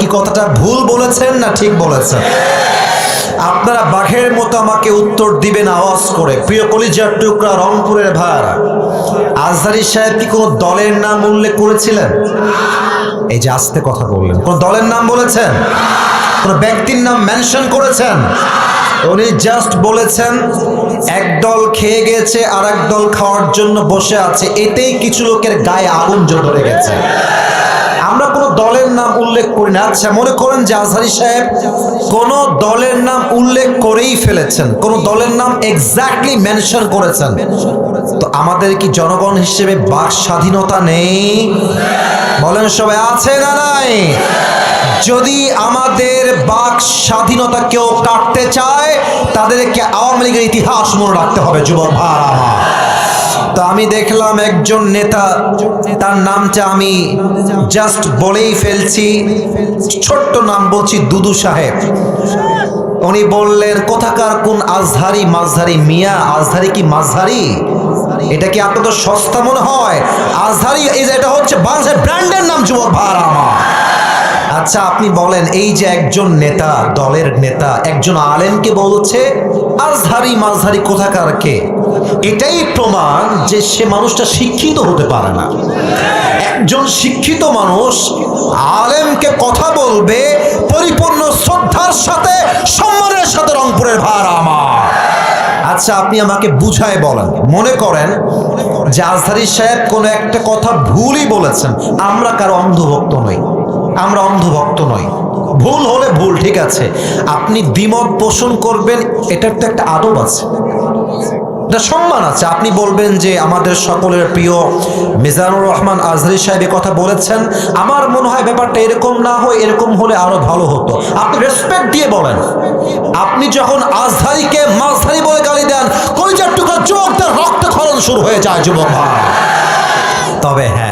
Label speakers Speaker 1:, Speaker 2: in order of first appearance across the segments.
Speaker 1: কি কথাটা ভুল বলেছেন না ঠিক বলেছেন? আপনারা বাঘের মতো আমাকে উত্তর দিবেন আওয়াজ করে। প্রিয় কলিজার টুকরা, রংপুরের ভাড়া আজহারি সাহেব কি কোনো দলের নাম উল্লেখ করেছিলেন? এই যে আস্তে কথা বললেন। কোন দলের নাম বলেছেন? কোন ব্যক্তির নাম মেনশন করেছেন? উনি জাস্ট বলেছেন, এক দল খেয়ে গেছে আর এক দল খাওয়ার জন্য বসে আছে। এতেই কিছু লোকের গায়ে আগুন ধরে গেছে। আমরা কোনো দলের নাম উল্লেখ করি না। আচ্ছা মনে করেন যে আজহারি সাহেব কোন দলের নাম উল্লেখ করেই ফেলেছেন, কোন দলের নাম এক্স্যাক্টলি মেনশন করেছেন। তো আমাদের কি জনগণ হিসেবে বাক স্বাধীনতা নেই? বলেন সবাই, আছে না নাই? যদি আমাদের বাক স্বাধীনতা কেউ কাটতে চায়, তাদেরকে আওয়ামী লীগের ইতিহাস মনে রাখতে হবে, যুবক আমার। তো আমি দেখলাম একজন নেতা, তার নামটা আমি জাস্ট বলেই ফেলছি। ছোট্ট নাম বলছি দুদু সাহেব। উনি বললেন, কোথাকার কোন আজহারি মাঝহারি মিয়া? আজহারি কি মাঝহারি? এটা কি আপনাদের সস্তা মনে হয়? আজহারি এই যে এটা হচ্ছে বাংলাদেশের ব্র্যান্ডের নাম, যুবক আমার। আচ্ছা আপনি বলেন, এই যে একজন নেতা, দলের নেতা, একজন আলেমকে বলছে, আজহারি মাঝহারি কোথাকার কে? এটাই প্রমাণ যে সে মানুষটা শিক্ষিত হতে পারে না। একজন শিক্ষিত মানুষ আলেমকে কথা বলবে, পরিপূর্ণ শ্রদ্ধার সাথে, সম্মানের সাথে রংপুরের ভার আমার। আচ্ছা আপনি আমাকে বুঝায় বলেন, মনে করেন যে আজহারি সাহেব কোনো একটা কথা ভুলই বলেছেন। আমরা কারও অন্ধভক্ত নই। আমরা অন্ধভক্ত নই। ভুল হলে ভুল, ঠিক আছে। আপনি দ্বিমত পোষণ করবেন, এটার তো একটা আদব আছে। এটা সম্মান আছে। আপনি বলবেন যে আমাদের সকলের প্রিয় মিজানুর রহমান আজরি সাহেব কথা বলেছেন। আমার মনে হয় ব্যাপারটা এরকম না হয়, এরকম হলে আরও ভালো হতো। আপনি রেসপেক্ট দিয়ে বলেন। আপনি যখন আজহারিকে মাঝধারি বলে গালি দেন, কলিজার টুকরা রক্ত রক্তক্ষরণ শুরু হয়ে যায়, যুবক তবে হ্যাঁ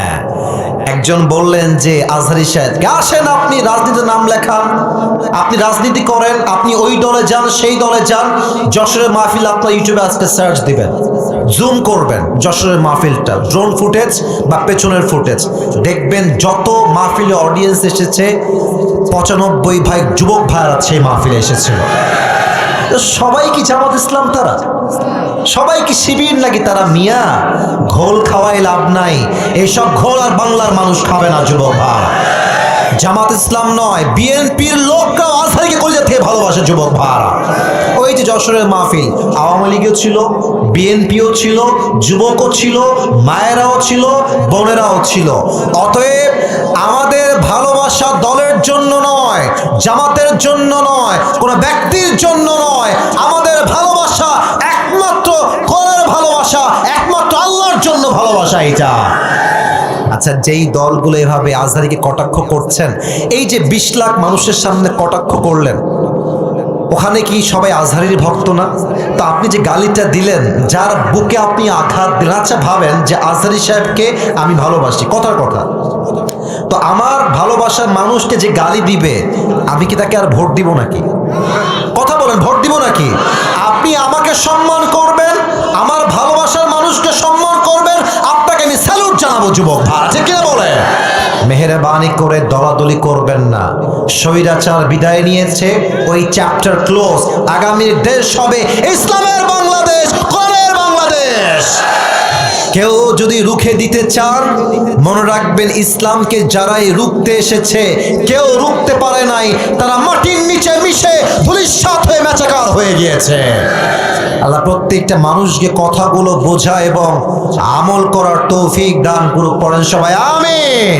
Speaker 1: একজন বললেন যে, আজহারি সাহেব, আসেন আপনি, রাজনীতির নাম লেখান আপনি রাজনীতি করেন, আপনি ওই দলে যান, সেই দলে যান। যশোরের মাহফিল আপনার ইউটিউবে আজকে সার্চ দিবেন। জুম করবেন, যশোরের মাহফিলটা। ড্রোন ফুটেজ বা পেছনের ফুটেজ দেখবেন যত মাহফিলে অডিয়েন্স এসেছে, পঁচানব্বই ভাই যুবক ভাইরা সেই মাহফিলে এসেছিল। সবাই কি জামাত ইসলাম তারা? সবাই কি শিবির নাকি তারা মিয়া? ঘোল খাওয়াই লাভ নাই। এইসব ঘোল আর বাংলার মানুষ খাবে না, যুবক ভাই। জামাত ইসলাম নয়, বিএনপির লোকরাও আজহারিকে কলিজা থেকে ভালোবাসে, যুবক ভাড়া ওই যে যশোরের মাহফিল, আওয়ামী লীগও ছিল, বিএনপিও ছিল, যুবকও ছিল, মায়েরাও ছিল, বোনেরাও ছিল। অতএব আমাদের ভালোবাসা দলের জন্য নয়, জামাতের জন্য নয়, কোনো ব্যক্তির জন্য নয়। আমাদের ভালোবাসা কোরআনের ভালোবাসা, একমাত্র আল্লাহর জন্য ভালোবাসা এটা আচ্ছা যেই দলগুলো এভাবে আজহারিকে কটাক্ষ করছেন, এই যে বিশ লাখ মানুষের সামনে কটাক্ষ করলেন, ওখানে কি সবাই আজহারির ভক্ত না? তো আপনি যে গালিটা দিলেন, যার বুকে আপনি আঘাত দিলেন আচ্ছা ভাবেন যে আজহারি সাহেবকে আমি ভালোবাসি, কথার কথা। তো আমার ভালোবাসার মানুষকে যে গালি দিবে, আমি কি তাকে আর ভোট দিব নাকি? যুবক ঠিক কিনা বলে মেহরবানি করে দলাদলি করবেন না। স্বৈরাচার বিদায় নিয়েছে, ওই চ্যাপ্টার ক্লোজ আগামীর দেশ হবে ইসলামের বাংলাদেশ, কোরআনের বাংলাদেশ। কেউ যদি রুখে দিতে চান, মনে রাখবেন ইসলামকে যারাই রুখতে এসেছে, কেউ রুখতে পারে নাই, তারা মাটির নিচে মিশে ধুলিস্বাত হয়ে মেচাকার হয়ে গিয়েছে। আল্লাহ প্রত্যেকটা মানুষকে কথাগুলো বোঝা এবং আমল করার তৌফিক দান পুরো করেন সবাই আমিন।